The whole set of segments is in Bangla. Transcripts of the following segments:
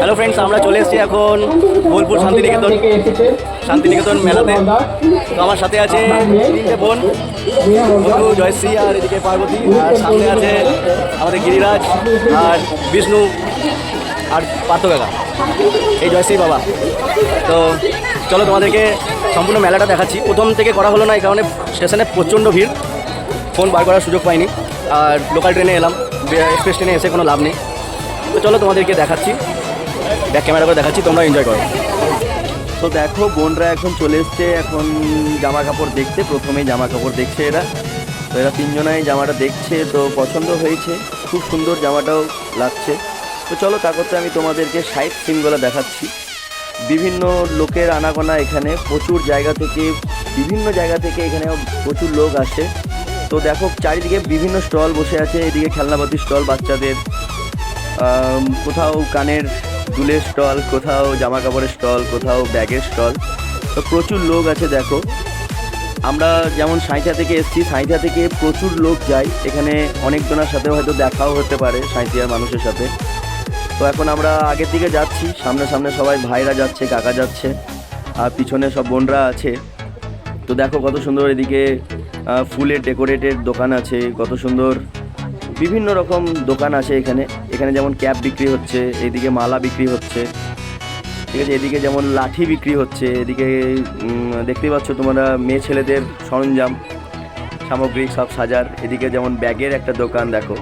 হ্যালো ফ্রেন্ডস আমরা চলে এসেছি এখন বোলপুর শান্তিনিকেতন। শান্তিনিকেতন মেলাতে। তো আমার সাথে আছে তিনটে বোন। বন্ধু জয়শ্রী আর এদিকে পার্বতী। আর সামনে আছে আমাদের গিরিরাজ আর বিষ্ণু আর পার্থ এই জয়শ্রী বাবা। তো চলো তোমাদেরকে সম্পূর্ণ মেলাটা দেখাচ্ছি। প্রথম থেকে করা হলো না, এই কারণে স্টেশনে প্রচণ্ড ভিড়। ফোন বার করার সুযোগ পাইনি। আর লোকাল ট্রেনে এলাম। এক্সপ্রেস ট্রেনে এসে কোনো লাভ নেই। তো চলো তোমাদেরকে দেখাচ্ছি। ব্যাক ক্যামেরা করে দেখাচ্ছি তোমরা এনজয় করো। তো দেখো, বোনরা এখন চলে এসছে, এখন জামা কাপড় দেখতে, প্রথমেই জামা কাপড় দেখছে এরা। তো এরা তিনজনাই জামাটা দেখছে, তো পছন্দ হয়েছে। খুব সুন্দর জামাটাও লাগছে। তো চলো তা করতে আমি তোমাদেরকে সাইড সিনগুলো দেখাচ্ছি। বিভিন্ন লোকের আনাগোনা এখানে, প্রচুর জায়গা থেকে, বিভিন্ন জায়গা থেকে এখানে প্রচুর লোক আসে। তো দেখো, চারিদিকে বিভিন্ন স্টল বসে আছে, এদিকে খেলনাপাতি স্টল বাচ্চাদের। কোথাও কানের দুলের স্টল, কোথাও জামা কাপড়ের স্টল, কোথাও ব্যাগের স্টল। তো প্রচুর লোক আছে, দেখো। আমরা যেমন সাঁইথা থেকে এসেছি সাঁইথা থেকে প্রচুর লোক যায়। এখানে অনেকজনের সাথে হয়তো দেখাও হতে পারে, সাঁইথিয়ার মানুষের সাথে। তো এখন আমরা আগের দিকে যাচ্ছি। সামনে সামনে সবাই ভাইরা যাচ্ছে, কাকা যাচ্ছে, আর পিছনে সব বোনরা আছে। তো দেখো কত সুন্দর এদিকে ফুলের ডেকোরেটেড দোকান আছে, কত সুন্দর বিভিন্ন রকম দোকান আছে এখানে। এখানে যেমন ক্যাপ বিক্রি হচ্ছে, এদিকে মালা বিক্রি হচ্ছে, ঠিক আছে? এদিকে যেমন লাঠি বিক্রি হচ্ছে, এদিকে দেখতেই পাচ্ছ তোমরা মেয়ে ছেলেদের সরঞ্জাম, সামগ্রী সব সাজার। এদিকে যেমন ব্যাগের একটা দোকান, দেখো।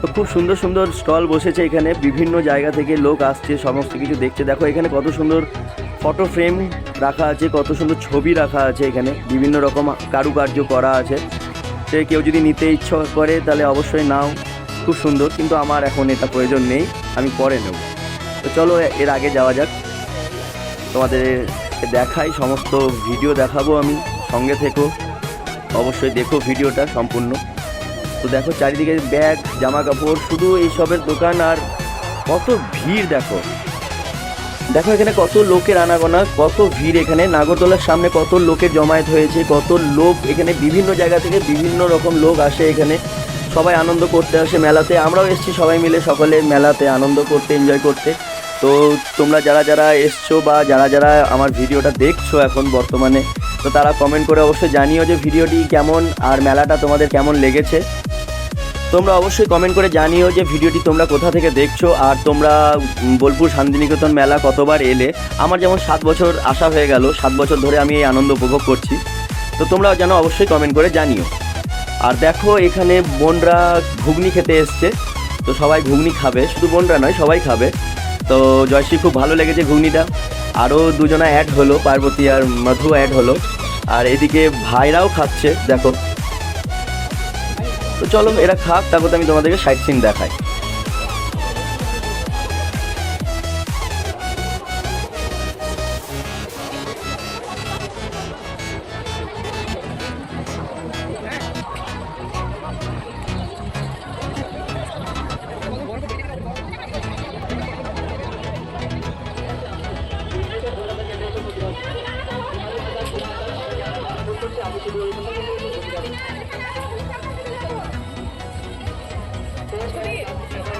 তো খুব সুন্দর সুন্দর স্টল বসেছে এখানে। বিভিন্ন জায়গা থেকে লোক আসছে, সমস্ত কিছু দেখছে। দেখো এখানে কত সুন্দর ফটো ফ্রেম রাখা আছে, কত সুন্দর ছবি রাখা আছে এখানে। বিভিন্ন রকম কারুকার্য করা আছে। সে কেউ যদি নিতে ইচ্ছা করে, তাহলে অবশ্যই নাও। খুব সুন্দর, কিন্তু আমার এখন এটা প্রয়োজন নেই, আমি পরে নেব। তো চলো, এর আগে যাওয়া যাক। তোমাদের দেখাই সমস্ত ভিডিও দেখাবো আমি, সঙ্গে থেকো। অবশ্যই দেখো ভিডিওটা সম্পূর্ণ। তো দেখো, চারিদিকে ব্যাগ জামা কাপড় শুধু এইসবের দোকান আর কত ভিড় দেখো। দেখো এখানে কত লোকের আনাগোনা, কত ভিড় এখানে। নাগরদোলার সামনে কত লোকের জমায়েত হয়েছে, কত লোক এখানে বিভিন্ন জায়গা থেকে বিভিন্ন রকম লোক আসে এখানে। সবাই আনন্দ করতে আসে মেলাতে। আমরাও এসেছি সবাই মিলে সকলে মেলাতে, আনন্দ করতে এনজয় করতে। তো তোমরা যারা যারা এসছো বা যারা যারা আমার ভিডিওটা দেখছ এখন বর্তমানে, তো তারা কমেন্ট করে অবশ্যই জানিও যে ভিডিওটি কেমন আর মেলাটা তোমাদের কেমন লেগেছে। তোমরা অবশ্যই কমেন্ট করে জানিও যে ভিডিওটি তোমরা কোথা থেকে দেখছ, আর তোমরা বোলপুর শান্তিনিকেতন মেলা কতবার এলে। আমার যেমন সাত বছর আসা হয়ে গেল, সাত বছর ধরে আমি এই আনন্দ উপভোগ করছি। তো তোমরা যেন অবশ্যই কমেন্ট করে জানিও। আর দেখো, এখানে বোনরা ঘুগনি খেতে এসছে। তো সবাই ঘুগনি খাবে, শুধু বোনরা নয়, সবাই খাবে। তো জয়শ্রী খুব ভালো লেগেছে ঘুগনিটা। আরও দুজনা অ্যাড হলো, পার্বতী আর মধু অ্যাড হলো। আর এদিকে ভাইরাও খাচ্ছে, দেখো। তো চলো এরা খাক তারপর আমি তোমাদেরকে সাইট সিন দেখাই।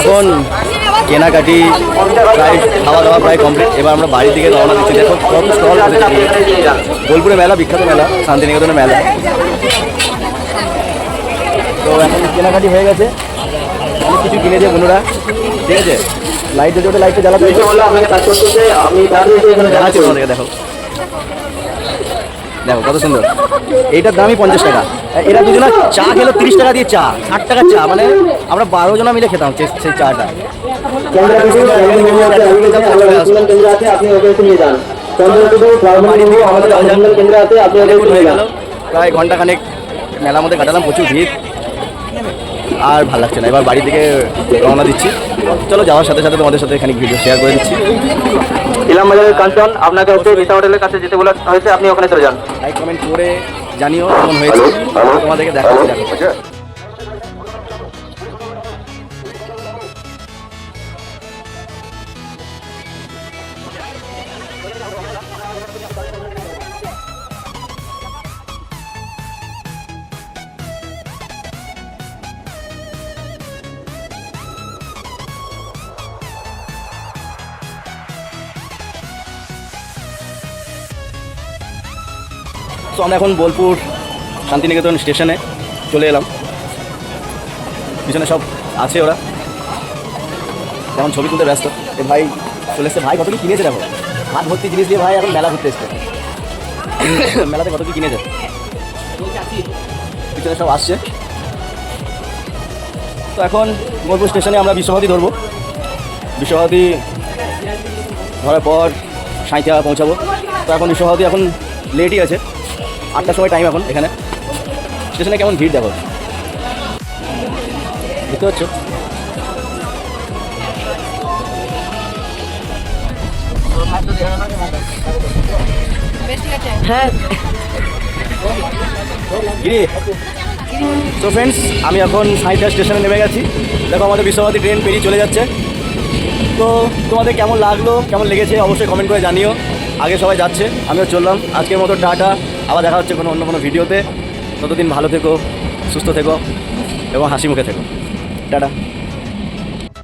এখন। কেনাকাটি প্রায় খাওয়া দাওয়া প্রায় কমপ্লিট এবার আমরা বাড়ি থেকে রওনা দিচ্ছি। দেখো কত স্টল বোলপুরে মেলা বিখ্যাত মেলা শান্তিনিকেতনের মেলা। তো এখন কেনাকাটি হয়ে গেছে। অনেক কিছু কিনেছে বন্ধুরা ঠিক আছে? লাইট যদি ওটা লাইটটা জ্বালাতে তোমাদেরকে দেখো। দেখো কত সুন্দর। এইটার দামই পঞ্চাশ টাকা। এরা দুজনা চা খেলো তিরিশ টাকা দিয়ে চা, ষাট টাকার চা মানে আমরা বারো জনা মিলে খেতাম সেই চাটা। প্রায় ঘন্টাখানেক মেলার মধ্যে কাটালাম, প্রচুর ভিড়। আর ভালো লাগছে না। এবার বাড়ি থেকে রওনা দিচ্ছি। চলো যাওয়ার সাথে সাথে তোমাদের সাথে এখানে ভিডিও শেয়ার করে দিচ্ছি। ইলাম বাজারের কাঞ্চন আপনাকে হচ্ছে বিশা হোটেলের কাছে যেতে বলা হয়েছে আপনি ওখানে চলে যান। লাইক কমেন্ট করে জানিও কেমন হয়েছে। তোমাদেরকে দেখা দেখো তো আমরা এখন বোলপুর শান্তিনিকেতন স্টেশনে চলে এলাম। পিছনে সব আছে ওরা। যেমন ছবি তুলতে ব্যস্ত। এ ভাই চলে এসছে। ভাই, কত কি কিনেছে দেখো? হাত ভর্তি জিনিস দিয়ে ভাই এখন মেলা ঘুরতে এসছে। মেলাতে কত কি কিনেছে? পিছনে সব আসছে। তো এখন বোলপুর স্টেশনে আমরা বিশ্বভারতী ধরবো। বিশ্বভারতী ধরার পর সাঁইথিয়া পৌঁছাবো। তো এখন বিশ্বভারতী এখন লেটই আছে। আটটার সময় টাইম এখন এখানে। স্টেশনে কেমন ভিড় দেখো? বুঝতে পারছ হ্যাঁ। তো ফ্রেন্ডস আমি এখন সাঁইথিয়া স্টেশনে নেমে গেছি। দেখো আমাদের বিশ্বভারতী ট্রেন পেরিয়ে চলে যাচ্ছে। তো তোমাদের কেমন লাগল, কেমন লেগেছে অবশ্যই কমেন্ট করে জানিও। আগে সবাই যাচ্ছে, আমিও চললাম। আজকের মতো টাটা। আবার দেখা হচ্ছে কোনো অন্য কোনো ভিডিওতে। ততদিন ভালো থেকো, সুস্থ থেকো এবং হাসি মুখে থেকো। টাটা।